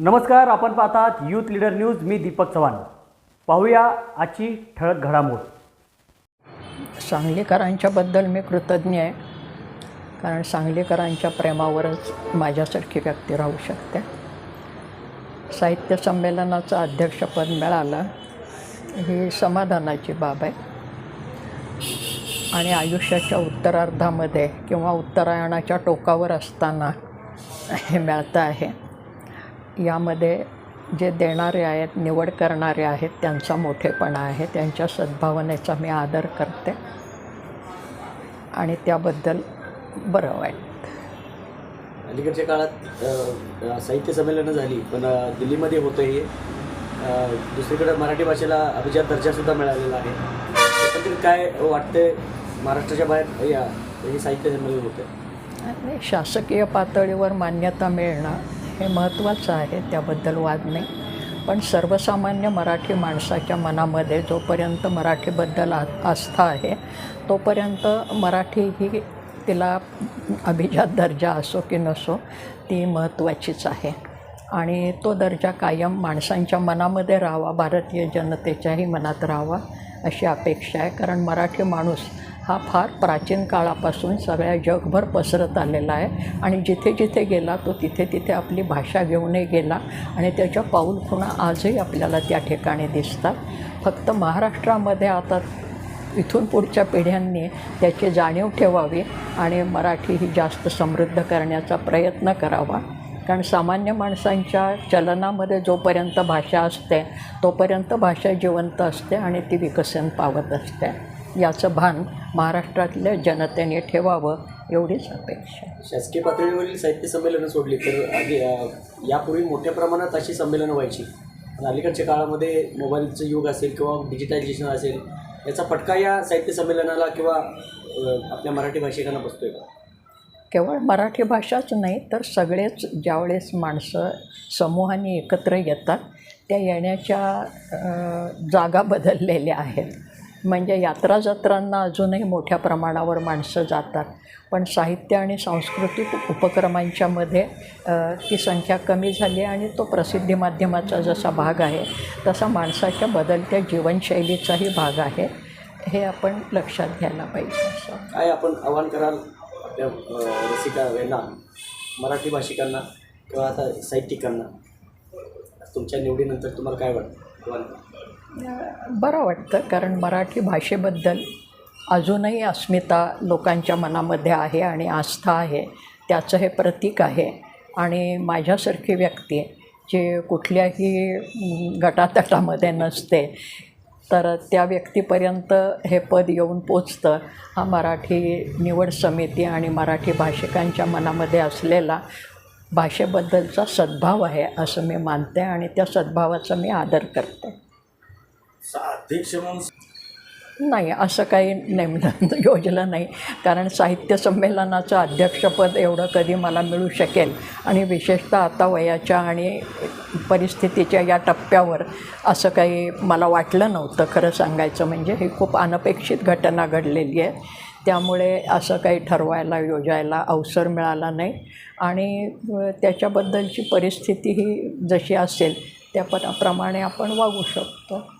नमस्कार आपण पाहतात यूथ लीडर न्यूज मी दीपक चव्हाण. पाहूया आजची ठळक घडामोड. सांगलीकरांच्याबद्दल मी कृतज्ञ आहे. कारण सांगलीकरांच्या प्रेमावरच माझ्यासारखी व्यक्ती राहू शकते. साहित्य संमेलनाचं अध्यक्षपद मिळालं. ही समाधानाची बाब आहे. आणि आयुष्याच्या उत्तरार्धामध्ये किंवा उत्तरायणाच्या टोकावर असताना हे मिळतं आहे. यामध्ये जे देणारे आहेत निवड करणारे आहेत त्यांचा मोठेपणा आहे त्यांच्या सद्भावनेचा मी आदर करते. आणि त्याबद्दल बरं वाईट. अलीकडच्या काळात साहित्य संमेलनं झाली पण दिल्लीमध्ये होतं हे. दुसरीकडे मराठी भाषेला अभिजात दर्जासुद्धा मिळालेला आहे. काय वाटतंय महाराष्ट्राच्या बाहेर या हे साहित्य संमेलन होतं? शासकीय पातळीवर मान्यता मिळणं हे महत्त्वाचं आहे त्याबद्दल वाद नाही. पण सर्वसामान्य मराठी माणसाच्या मनामध्ये जोपर्यंत मराठीबद्दल आ आस्था आहे तोपर्यंत मराठी ही तिला अभिजात दर्जा असो की नसो ती महत्त्वाचीच आहे. आणि तो दर्जा कायम माणसांच्या मनामध्ये राहावा भारतीय जनतेच्याही मनात राहावा अशी अपेक्षा आहे. कारण मराठी माणूस हा फार प्राचीन काळापासून सगळ्या जगभर पसरत आलेला आहे. आणि जिथे जिथे गेला तो तिथे तिथे आपली भाषा घेऊनही गेला. आणि त्याच्या पाऊलखुणा आजही आपल्याला त्या ठिकाणी दिसतात. फक्त महाराष्ट्रामध्ये आता इथून पुढच्या पिढ्यांनी त्याची जाणीव ठेवावी आणि मराठी ही जास्त समृद्ध करण्याचा प्रयत्न करावा. कारण सामान्य माणसांच्या चलनामध्ये जोपर्यंत भाषा असते तोपर्यंत भाषा जिवंत असते आणि ती विकसन पावत असते. याचं भान महाराष्ट्रातल्या जनतेने ठेवावं एवढीच अपेक्षा. आहे. शासकीय पातळीवरील साहित्य संमेलनं सोडली तर आधी अ, यापूर्वी मोठ्या प्रमाणात अशी संमेलनं व्हायची. पण अलीकडच्या काळामध्ये मोबाईलचं युग असेल किंवा डिजिटायझेशन असेल याचा फटका या साहित्य संमेलनाला किंवा अ, आपल्या मराठी भाषिकांना बसतोय का? केवळ मराठी भाषाच नाही तर सगळेच ज्यावेळेस माणसं समूहाने एकत्र येतात त्या येण्याच्या अ, जागा बदललेल्या आहेत. म्हणजे यात्रा जत्रांना अजूनही मोठ्या प्रमाणावर माणसं जातात. पण साहित्य आणि सांस्कृतिक उपक्रमांच्यामध्ये ती संख्या कमी झाली आणि तो प्रसिद्धी माध्यमाचा जसा भाग आहे तसा माणसाच्या बदलत्या जीवनशैलीचाही भाग आहे. हे आपण लक्षात घ्यायला पाहिजे असं. काय आपण आव्हान कराल आपल्या अ, रसिका मराठी भाषिकांना किंवा आता साहित्यिकांना? तुमच्या निवडीनंतर तुम्हाला काय वाटतं? आव्हान? बरं वाटतं कारण मराठी भाषेबद्दल अजूनही अस्मिता लोकांच्या मनामध्ये आहे आणि आस्था आहे. त्याचं हे प्रतीक आहे. आणि माझ्यासारखी व्यक्ती जे कुठल्याही गटातटामध्ये नसते तर त्या व्यक्तीपर्यंत हे पद येऊन पोचतं. हा मराठी निवड समिती आणि मराठी भाषिकांच्या मनामध्ये असलेला भाषेबद्दलचा सद्भाव आहे असं मी मानते आणि त्या सद्भावाचा मी आदर करते. अध्यक्ष म्हणून नाही असं काही नेमणं योजलं नाही. कारण साहित्य संमेलनाचं अध्यक्षपद एवढं कधी मला मिळू शकेल. आणि विशेषतः आता वयाच्या आणि परिस्थितीच्या या टप्प्यावर असं काही मला वाटलं नव्हतं खरं सांगायचं म्हणजे. ही खूप अनपेक्षित घटना घडलेली आहे. त्यामुळे असं काही ठरवायला योजायला अवसर मिळाला नाही. आणि त्याच्याबद्दलची परिस्थिती ही जशी असेल त्या प्रमाणे आपण वागू शकतो.